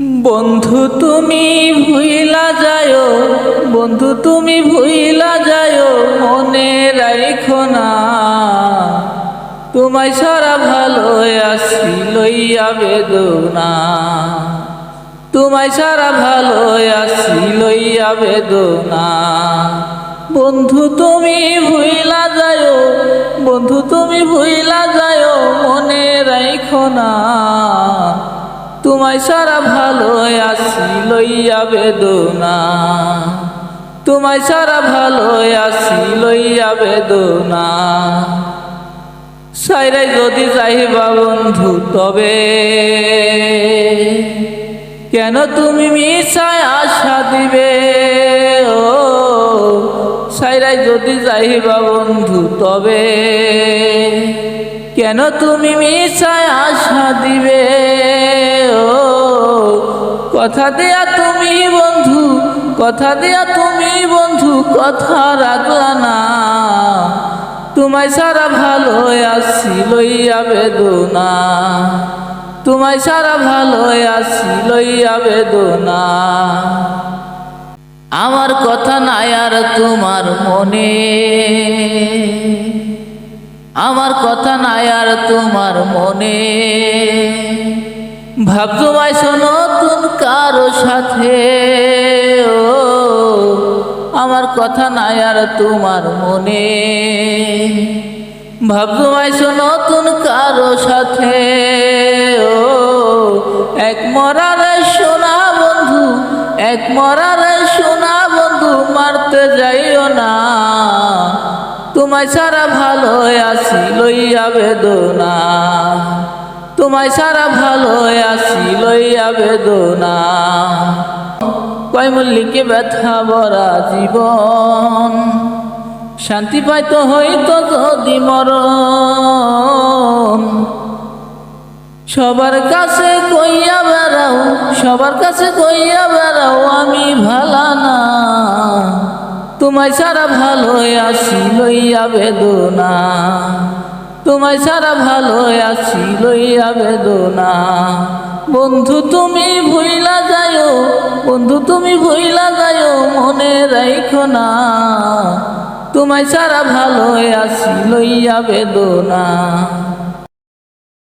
বন্ধু তুমি ভুইলা যায়, বন্ধু তুমি ভুইলা যায়, মনে রাইখো না। তোমায় সারা ভালো আসি লইয়া বেদনা। তোমায় সারা ভালো আসি লইয়া বেদনা। বন্ধু তুমি ভুইলা যায়, বন্ধু তুমি ভুইলা যায়, মনে রাইখো না। তোমায় সারা ভালো আসি লইয়া বেদনা। তোমায় সারা ভালো আসি লইয়া বেদনা। সাইরাই যদি চাইবা বন্ধু, তবে কেন তুমি মিশায় আশা দিবে? ও, সাইরাই যদি যাইবা বন্ধু, তবে কেন তুমি মিশায় আশা দিবে? কথা দেয়া তুমি বন্ধু, কথা দেয়া তুমি বন্ধু, কথা রাখলা না। তোমায় সারা ভালো আসি লইয়া বেদনা। তোমায় সারা ভালো আসি লইয়া বেদনা। আমার কথা নাই আর তোমার মনে। আমার কথা নাই আর তোমার মনে। তোমায় নতুন কারও সাথে? ও, আমার কথা নাই আর তোমার মনে। তোমায় নতুন কারও সাথে? ও, এক মরার সোনা বন্ধু, এক মরার সোনা বন্ধু মারতে যাইও না। তোমায় সারা ভালো আসি লইয়া বেদনা। তোমায় সারা ভালো আসি লইয়া বেদনা। কয় মল্লিকে ব্যথা ভরা জীবন, শান্তি পাইতো হইতো যদি মরণ। সবার কাছে কইয়া বেড়াও, সবার কাছে কইয়া বেড়াও আমি ভালা না। তোমায় সারা ভালো আসি লইয়া বেদনা। তোমায় সারা ভালো আছি লইয়া বেদনা। বন্ধু, তুমি ভুইলা যায়ো বন্ধু, তুমি ভুইলা যায়ো মনে রাইখো না। তোমায় সারা ভালো আছি লইয়া বেদনা।